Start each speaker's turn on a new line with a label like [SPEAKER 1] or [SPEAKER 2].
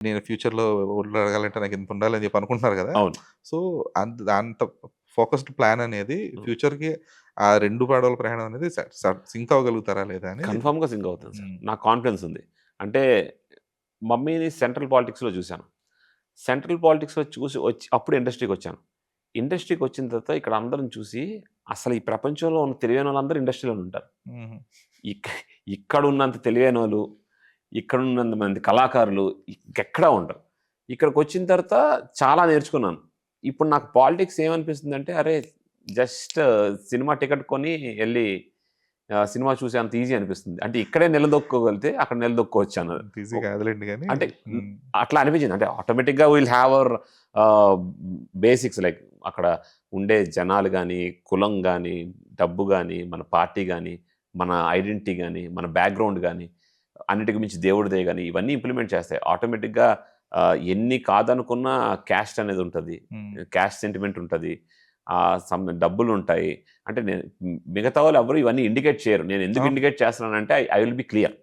[SPEAKER 1] నేను ఫ్యూచర్‌లో ఓట్లు అడగాలంటే నాకు ఇంత ఉండాలని చెప్పి అనుకుంటున్నారు కదా!
[SPEAKER 2] అవును.
[SPEAKER 1] సో, అంత అంత ఫోకస్డ్ ప్లాన్ అనేది. ఫ్యూచర్‌కి ఆ 2 పడవల ప్రయాణం అనేది సింక్ అవ్వగలుగుతారా లేదా అనేది
[SPEAKER 2] కన్ఫర్మ్‌గా సింక్ అవుతుంది సార్. నాకు కాన్ఫిడెన్స్ ఉంది. అంటే మమ్మీని సెంట్రల్ పాలిటిక్స్‌లో చూశాను. సెంట్రల్ పాలిటిక్స్‌లో చూసి వచ్చి అప్పుడు ఇండస్ట్రీకొచ్చాను. ఇండస్ట్రీకి వచ్చిన తర్వాత ఇక్కడ అందరం చూసి అసలు ఈ ప్రపంచంలో ఉన్న తెలివైన వాళ్ళందరూ ఇండస్ట్రీలోనే ఉంటారు. ఇక్కడ ఉన్నంత తెలివైనోళ్ళు, ఇక్కడ ఉన్నంత మంది కళాకారులు ఇంకెక్కడా ఉండరు. ఇక్కడికి వచ్చిన తర్వాత చాలా నేర్చుకున్నాను. ఇప్పుడు నాకు పాలిటిక్స్ ఏమనిపిస్తుందంటే అరే! జస్ట్ సినిమా టికెట్ కొని ఆహ్, సినిమా చూసే అంత ఈజీ అనిపిస్తుంది. అంటే ఇక్కడే నిలదొక్కోగలిగితే అక్కడ నిలదొక్కోవచ్చు అన్నది.
[SPEAKER 1] ఈజీ కాదులెండి గానీ
[SPEAKER 2] అంటే. అట్లా అనిపించింది. అంటే ఆటోమేటిక్‌గా will have our basics like అక్కడ ఉండే జనాలు గాని, కులం గాని, డబ్బు గాని, మన పార్టీ గాని, మన ఐడెంటిటీ గాని, మన బ్యాక్‌గ్రౌండ్ గాని, అన్నిటికి మించి దేవుడి దయ గాని ఇవన్నీ ఇంప్లిమెంట్ చేస్తాయి. ఆటోమేటిక్‌గా ఎన్ని కాదనుకున్నా క్యాస్ట్ అనేది ఉంటది. క్యాస్ట్ సెంటిమెంట్ ఉంటది. సమ్ డబ్బులుంటాయి. అంటే నేను మిగతా వాళ్ళు ఎవరు ఇవన్నీ ఇండికేట్ చేయరు. నేను ఎందుకు. ఇండికేట్ చేస్తున్నానంటే ఐ విల్ బి క్లియర్.